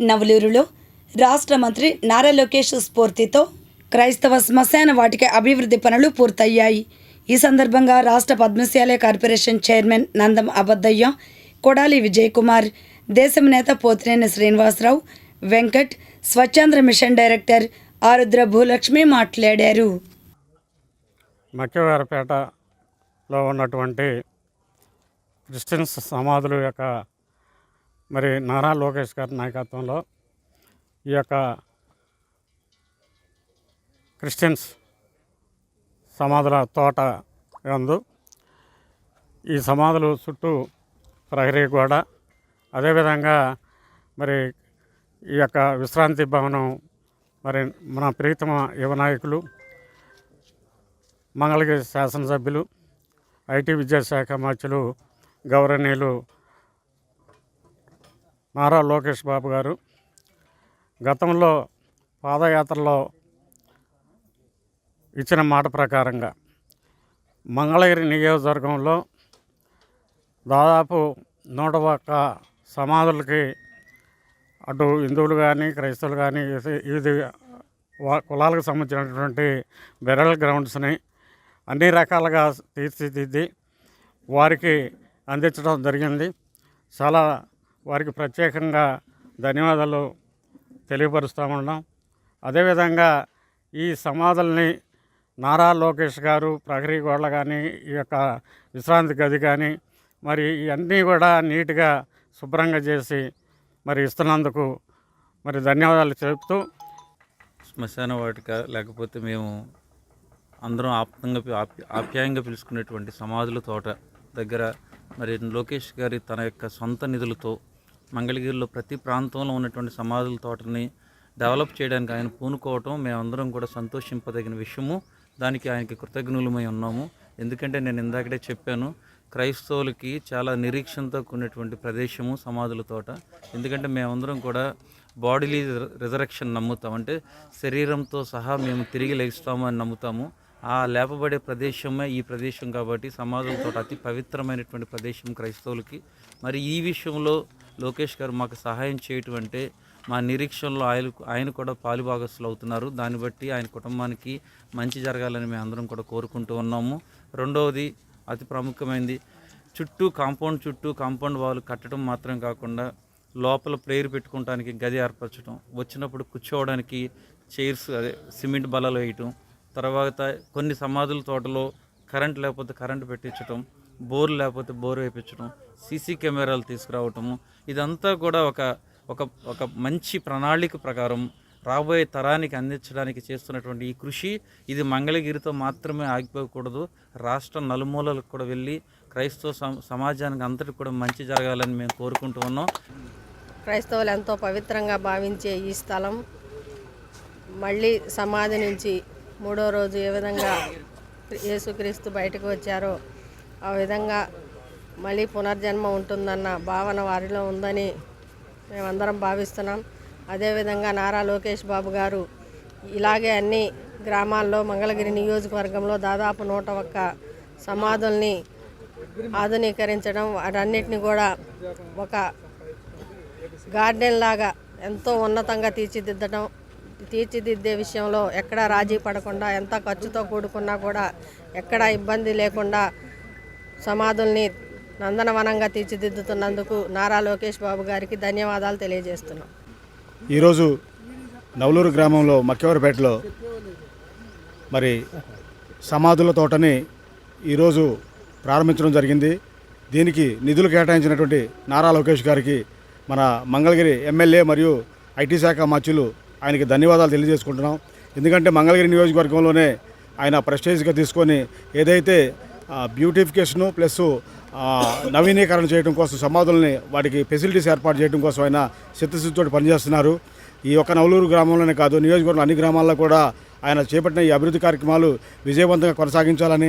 నవలూరులో రాష్ట్ర మంత్రి నారా లోకేష్ స్ఫూర్తితో క్రైస్తవ శ్మశాన వాటిక అభివృద్ధి పనులు పూర్తయ్యాయి. ఈ సందర్భంగా రాష్ట్ర పద్మశాల కార్పొరేషన్ చైర్మన్ నందం అబద్దయ్య కొడాలి విజయ్ కుమార్ దేశం నేత పోతినేని శ్రీనివాసరావు వెంకట్ స్వచ్ఛంద్ర మిషన్ డైరెక్టర్ ఆరుద్ర భూలక్ష్మి మాట్లాడారు. మక్యవారపేటలో ఉన్నటువంటి క్రిస్టియన్స్ సమాధుల యొక్క మరి నారా లోకేష్ గారి నాయకత్వంలో ఈ యొక్క క్రిస్టియన్స్ సమాధుల తోట ఉంది ఈ సమాధులు చుట్టూ ప్రహరీ గోడ అదేవిధంగా మరి ఈ యొక్క విశ్రాంతి భవనం మరి మన ప్రీతమ యువ నాయకులు మంగళగిరి శాసనసభ్యులు ఐటీ విద్యాశాఖ మంత్రులు గౌరవనీయులు నారా లోకేష్ బాబు గారు. గతంలో పాదయాత్రలో ఇచ్చిన మాట ప్రకారంగా మంగళగిరి నియోజకవర్గంలో దాదాపు నూట ఒక్క సమాధులకి అటు హిందువులు కానీ క్రైస్తవులు కానీ ఇది వా- కులాలకు సంబంధించినటువంటి బెరల్ గ్రౌండ్స్ని అన్ని రకాలుగా తీర్చిదిద్ది వారికి అందించడం జరిగింది. చాలా వారికి ప్రత్యేకంగా ధన్యవాదాలు తెలియపరుస్తూ ఉన్నాం. అదేవిధంగా ఈ సమాధుల్ని నారా లోకేష్ గారు ప్రహరీ గోడలు కానీ ఈ యొక్క విశ్రాంతి గది కానీ మరి ఇవన్నీ కూడా నీట్గా శుభ్రంగా చేసి మరి ఇస్తున్నందుకు మరి ధన్యవాదాలు చెబుతూ శ్మశాన వాటిక లేకపోతే మేము అందరం ఆప్తంగా ఆప్యాయంగా పిలుచుకునేటువంటి సమాధుల తోట దగ్గర మరి లోకేష్ గారి తన యొక్క సొంత నిధులతో మంగళగిరిలో ప్రతి ప్రాంతంలో ఉన్నటువంటి సమాధుల తోటని డెవలప్ చేయడానికి ఆయన పూనుకోవటం మేమందరం కూడా సంతోషింపదగిన విషయము. దానికి ఆయనకి కృతజ్ఞులమై ఉన్నాము. ఎందుకంటే నేను ఇందాకటే చెప్పాను క్రైస్తవులకి చాలా నిరీక్షణతో కూడినటువంటి ప్రదేశము సమాధుల తోట. ఎందుకంటే మేమందరం కూడా బాడీలీ రిజరక్షన్ నమ్ముతాం. అంటే శరీరంతో సహా మేము తిరిగి లేస్తాము అని నమ్ముతాము. ఆ లేపబడే ప్రదేశమే ఈ ప్రదేశం కాబట్టి సమాజంతో అతి పవిత్రమైనటువంటి ప్రదేశం క్రైస్తవులకి. మరి ఈ విషయంలో లోకేష్ గారు మాకు సహాయం చేయటం అంటే మా నిరీక్షణలో ఆయన ఆయన కూడా పాలుభాగస్తులు అవుతున్నారు. దాన్ని బట్టి ఆయన కుటుంబానికి మంచి జరగాలని మేము అందరం కూడా కోరుకుంటూ ఉన్నాము. రెండవది అతి ప్రాముఖ్యమైనది చుట్టూ కాంపౌండ్ చుట్టూ కాంపౌండ్ వాళ్ళు కట్టడం మాత్రం కాకుండా లోపల ప్రేయర్ పెట్టుకోవడానికి గది ఏర్పరచడం వచ్చినప్పుడు కూర్చోవడానికి చైర్స్ అదే సిమెంట్ బలాలు వేయటం తర్వాత కొన్ని సమాధుల తోటలో కరెంట్ లేకపోతే కరెంట్ పెట్టించడం బోర్ లేకపోతే బోర్ వేయించడం సీసీ కెమెరాలు తీసుకురావటము ఇదంతా కూడా ఒక ఒక ఒక మంచి ప్రణాళిక ప్రకారం రాబోయే తరానికి అందించడానికి చేస్తున్నటువంటి ఈ కృషి ఇది మంగళగిరితో మాత్రమే ఆగిపోకూడదు. రాష్ట్ర నలుమూలలకు కూడా వెళ్ళి క్రైస్తవ సమాజానికి అంతటికి కూడా మంచి జరగాలని మేము కోరుకుంటూ ఉన్నాం. క్రైస్తవులు ఎంతో పవిత్రంగా భావించే ఈ స్థలం మళ్ళీ సమాధి నుంచి మూడో రోజు ఏ విధంగా యేసుక్రీస్తు బయటకు వచ్చారో ఆ విధంగా మళ్ళీ పునర్జన్మ ఉంటుందన్న భావన వారిలో ఉందని మేమందరం భావిస్తున్నాం. అదేవిధంగా నారా లోకేష్ బాబు గారు ఇలాగే అన్ని గ్రామాల్లో మంగళగిరి నియోజకవర్గంలో దాదాపు నూట ఒక్క సమాధుల్ని ఆధునీకరించడం వాటన్నిటిని కూడా ఒక గార్డెన్ లాగా ఎంతో ఉన్నతంగా తీర్చిదిద్దడం తీర్చిదిద్దే విషయంలో ఎక్కడా రాజీ పడకుండా ఎంత ఖర్చుతో కూడుకున్నా కూడా ఎక్కడా ఇబ్బంది లేకుండా సమాధుల్ని నందనవనంగా తీర్చిదిద్దుతున్నందుకు నారా లోకేష్ బాబు గారికి ధన్యవాదాలు తెలియజేస్తున్నాం. ఈరోజు నవలూరు గ్రామంలో మక్కేవరపేటలో మరి సమాధుల తోటని ఈరోజు ప్రారంభించడం జరిగింది. దీనికి నిధులు కేటాయించినటువంటి నారా లోకేష్ గారికి మన మంగళగిరి ఎమ్మెల్యే మరియు ఐటీ శాఖ మంత్రులు ఆయనకి ధన్యవాదాలు తెలియజేసుకుంటున్నాం. ఎందుకంటే మంగళగిరి నియోజకవర్గంలోనే ఆయన ప్రెస్టేజ్గా తీసుకొని ఏదైతే బ్యూటిఫికేషను ప్లస్ నవీనీకరణ చేయడం కోసం సమాధుల్ని వాటికి ఫెసిలిటీస్ ఏర్పాటు చేయడం కోసం ఆయన చిత్తశుద్ధితో పనిచేస్తున్నారు. ఈ యొక్క నవలూరు గ్రామంలోనే కాదు నియోజకవర్గం అన్ని గ్రామాల్లో కూడా ఆయన చేపట్టిన ఈ అభివృద్ధి కార్యక్రమాలు విజయవంతంగా కొనసాగించాలని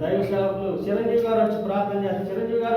దైవ సేవకులు చిరంజీవి గారు వచ్చి ప్రార్థన చేస్తారు. చిరంజీవి గారు